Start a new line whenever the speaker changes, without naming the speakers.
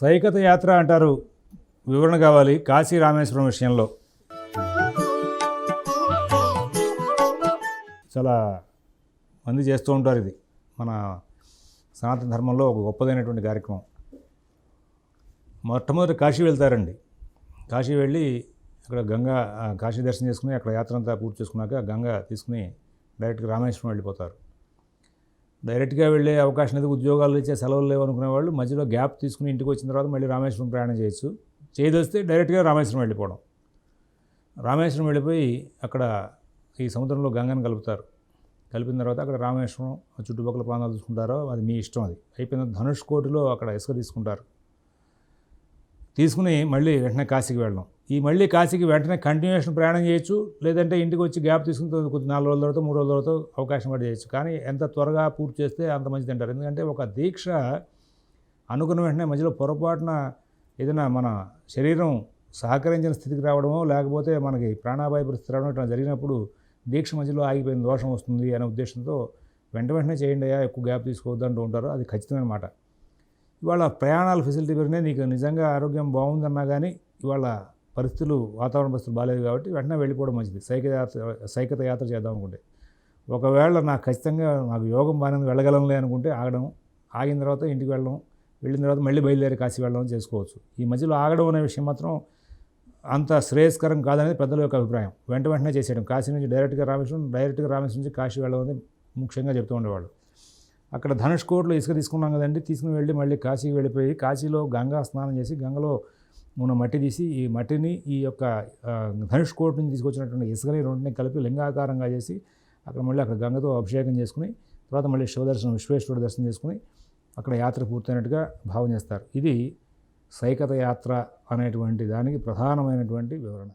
సైకత యాత్ర అంటారు. వివరణ కావాలి కాశీ రామేశ్వరం విషయంలో. చాలా మంది చేస్తూ ఉంటారు ఇది. మన సనాతన ధర్మంలో ఒక గొప్పదైనటువంటి కార్యక్రమం. మొట్టమొదటి కాశీ వెళ్తారండి. కాశీ వెళ్ళి అక్కడ గంగా కాశీ దర్శనం చేసుకుని అక్కడ యాత్ర అంతా పూర్తి చేసుకున్నాక గంగా తీసుకుని డైరెక్ట్గా రామేశ్వరం వెళ్ళిపోతారు. డైరెక్ట్గా వెళ్ళే అవకాశం లేదు ఉద్యోగాలు ఇచ్చే సెలవులు లేవు అనుకునే వాళ్ళు మధ్యలో గ్యాప్ తీసుకుని ఇంటికి వచ్చిన తర్వాత మళ్ళీ రామేశ్వరం ప్రయాణం చేయొచ్చు. చేయదొస్తే డైరెక్ట్గా రామేశ్వరం వెళ్ళిపోవడం. రామేశ్వరం వెళ్ళిపోయి అక్కడ ఈ సముద్రంలో గంగను కలుపుతారు. కలిపిన తర్వాత అక్కడ రామేశ్వరం చుట్టుపక్కల ప్రాంతాలు చూసుకుంటారో అది మీ ఇష్టం అది. అయిపోయిన ధనుష్ కోటిలో అక్కడ ఇసుక తీసుకుంటారు. తీసుకుని మళ్ళీ వెంటనే కాశీకి వెళ్ళడం. ఈ మళ్ళీ కాశీకి వెంటనే కంటిన్యూషన్ ప్రయాణం చేయొచ్చు లేదంటే ఇంటికి వచ్చి గ్యాప్ తీసుకుని కొద్ది నాలుగు రోజుల తర్వాత మూడు రోజుల తర్వాత అవకాశం పడి చేయొచ్చు. కానీ ఎంత త్వరగా పూర్తి చేస్తే అంత మంచిది అంటారు. ఎందుకంటే ఒక దీక్ష అనుకున్న వెంటనే మధ్యలో పొరపాటున ఏదైనా మన శరీరం సహకరించిన స్థితికి రావడమో లేకపోతే మనకి ప్రాణాపాయ పరిస్థితి రావడం ఇట్లా జరిగినప్పుడు దీక్ష మధ్యలో ఆగిపోయిన దోషం వస్తుంది అనే ఉద్దేశంతో వెంట వెంటనే చేయండి అయ్యా ఎక్కువ గ్యాప్ తీసుకోవద్దు అంటూ ఉంటారు. అది ఖచ్చితమైన మాట ఇవాళ ప్రయాణాల ఫెసిలిటీ పెరిగినాయి నీకు నిజంగా ఆరోగ్యం బాగుందన్నా కానీ ఇవాళ పరిస్థితులు వాతావరణ పరిస్థితులు బాగాలేదు కాబట్టి వెంటనే వెళ్ళిపోవడం మంచిది. సైక యాత్ర సైకత యాత్ర చేద్దాం అనుకుంటే. ఒకవేళ నాకు ఖచ్చితంగా నాకు యోగం బాగానే వెళ్ళగలంలే అనుకుంటే ఆగడం ఆగిన తర్వాత ఇంటికి వెళ్ళడం వెళ్ళిన తర్వాత మళ్ళీ బయలుదేరి కాశీ వెళ్ళడం చేసుకోవచ్చు. ఈ మధ్యలో ఆగడం అనే విషయం మాత్రం అంత శ్రేయస్కరం కాదనేది పెద్దల యొక్క అభిప్రాయం. వెంట వెంటనే చేసేయడం. కాశీ నుంచి డైరెక్ట్గా రామేశ్వరం డైరెక్ట్గా రామేశ్వరం నుంచి కాశీ వెళ్ళడం ముఖ్యంగా చెప్తూ ఉండేవాళ్ళు. అక్కడ ధనుష్కోట్లో ఇసుక తీసుకున్నాం కదండి. తీసుకుని వెళ్ళి మళ్ళీ కాశీకి వెళ్ళిపోయి కాశీలో గంగా స్నానం చేసి గంగలో ఉన్న మట్టి తీసి ఈ మట్టిని ఈ యొక్క ధనుష్ ధనుష్కోట్ నుంచి తీసుకొచ్చినటువంటి ఇసుకని రెండింటిని కలిపి లింగాకారంగా చేసి అక్కడ మళ్ళీ అక్కడ గంగతో అభిషేకం చేసుకుని తర్వాత మళ్ళీ శివదర్శనం విశ్వేశ్వరుడు దర్శనం చేసుకుని అక్కడ యాత్ర పూర్తయినట్టుగా భావం చేస్తారు. ఇది సైకత యాత్ర అనేటువంటి దానికి ప్రధానమైనటువంటి వివరణ.